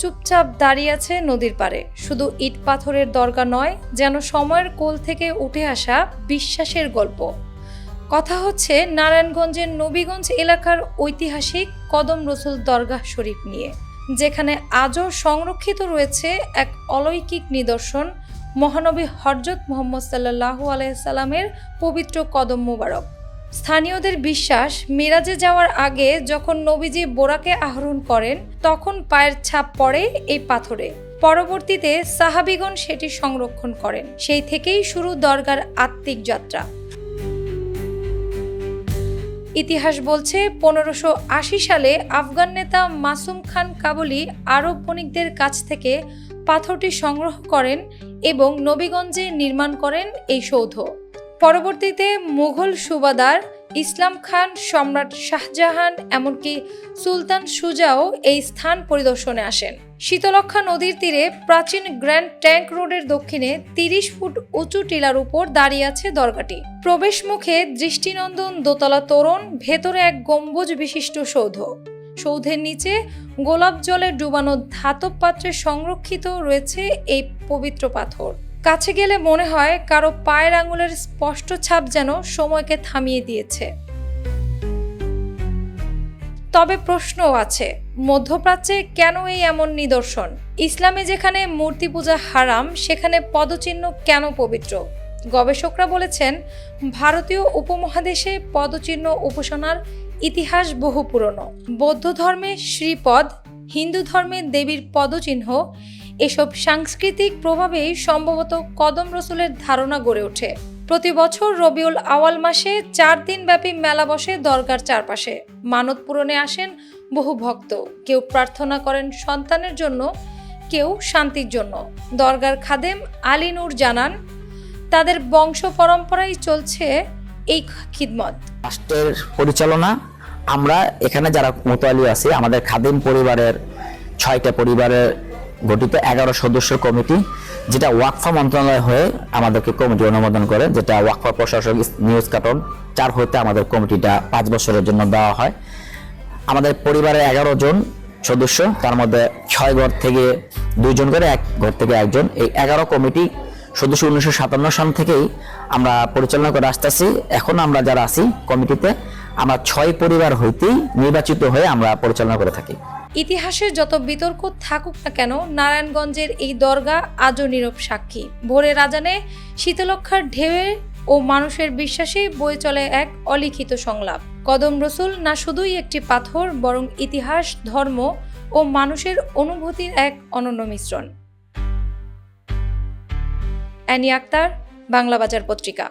চুপচাপ দাঁড়িয়ে আছে নদীর পারে শুধু ইট পাথরের দরগা নয়, যেন সময়ের কোল থেকে উঠে আসা বিশ্বাসের গল্প। কথা হচ্ছে, নারায়ণগঞ্জের নবীগঞ্জ এলাকার ঐতিহাসিক কদম রসুল দরগাহ শরীফ নিয়ে, যেখানে আজও সংরক্ষিত রয়েছে এক অলৌকিক নিদর্শন, মহানবী হরজত মোহাম্মদ সাল্লাহু আলাইসাল্লামের পবিত্র কদম মুবারক। স্থানীয়দের বিশ্বাস, মিরাজে যাওয়ার আগে যখন নবীজি বোরাকে আহরণ করেন, তখন পায়ের ছাপ পড়ে এই পাথরে। পরবর্তীতে সাহাবিগণ সেটি সংরক্ষণ করেন। সেই থেকেই শুরু দরগার আত্মিক যাত্রা। ইতিহাস বলছে, পনেরোশো সালে আফগান নেতা মাসুম খান কাবুলি আরব বণিকদের কাছ থেকে পাথরটি সংগ্রহ করেন এবং নবীগঞ্জে নির্মাণ করেন এই সৌধ। পরবর্তীতে মুঘল সুবাদার ইসলাম খান সম্রাট শাহজাহান, এমনকি সুলতান সুজাও এই স্থান পরিদর্শনে আসেন। শীতলক্ষা নদীর তীরে প্রাচীন গ্র্যান্ড ট্যাঙ্ক রোডের দক্ষিণে তিরিশ ফুট উঁচু টিলার উপর দাঁড়িয়ে আছে দরগাটি। প্রবেশ মুখে দৃষ্টিনন্দন দোতলা তোরণ, ভেতরে এক গম্বুজ বিশিষ্ট সৌধ। সৌধের নিচে গোলাপ জলে ডুবানো ধাতব পাত্রে সংরক্ষিত রয়েছে এই পবিত্র পাথর। কাছে গেলে মনে হয় কারও পায়ের আঙুলের স্পষ্ট ছাপ যেন সময়কে থামিয়ে দিয়েছে। তবে প্রশ্নও আছে, মধ্যপ্রাচ্যে কেন এই এমন নিদর্শন? ইসলামে যেখানে মূর্তি পূজা হারাম, সেখানে পদচিহ্ন কেন পবিত্র? গবেষকরা বলেছেন, ভারতীয় উপমহাদেশে পদচিহ্ন উপাসনার ইতিহাস বহু পুরনো। বৌদ্ধ ধর্মে শ্রীপদ, হিন্দু ধর্মে দেবীর পদচিহ্ন এসব সাংস্কৃতিক প্রভাবেই সম্ভবত কদম রসুলের ধারণা গড়ে ওঠে। প্রতি বছর রবিউল আওয়াল মাসে চার দিন ব্যাপী মেলা বসে দরগার চারপাশে। মানত পূরণে আসেন বহু ভক্ত। কেউ প্রার্থনা করেন সন্তানের জন্য, কেউ শান্তির জন্য। দরগার খাদেম আলী নূর জানান, তাদের বংশ পরম্পরাই চলছে এই খিদমত। রাষ্ট্রের পরিচালনা, আমরা এখানে যারা মোতালি আছি, আমাদের খাদিম পরিবারের ছয়টা পরিবারের গঠিত এগারো সদস্য কমিটি, যেটা ওয়াকফা মন্ত্রণালয় হয়ে আমাদেরকে কমিটি অনুমোদন করে, যেটা ওয়াকফা প্রশাসক নিউজ কার্টন চার হইতে আমাদের কমিটিটা পাঁচ বছরের জন্য দেওয়া হয়। আমাদের পরিবারে এগারো জন সদস্য, তার মধ্যে ছয় ঘর থেকে দুইজন করে এক ঘর থেকে একজন। এই এগারো কমিটি সদস্য উনিশশো সাতান্ন সাল থেকেই আমরা পরিচালনা করে আসতেছি। এখন আমরা যারা আছি কমিটিতে, আমরা ছয় পরিবার হইতেই নির্বাচিত হয়ে আমরা পরিচালনা করে থাকি। ইতিহাসের যত বিতর্ক থাকুক না কেন, নারায়ণগঞ্জের এই দরগা আজও নীরব সাক্ষী। ভোরের রাজানে শীতলক্ষার ঢেউয়ে ও মানুষের বিশ্বাসেই বয়ে চলে এক অলিখিত সংলাপ। কদম রসুল না শুধুই একটি পাথর, বরং ইতিহাস, ধর্ম ও মানুষের অনুভূতির এক অনন্য মিশ্রণ। অ্যানি আক্তার বাংলা বাজার পত্রিকা।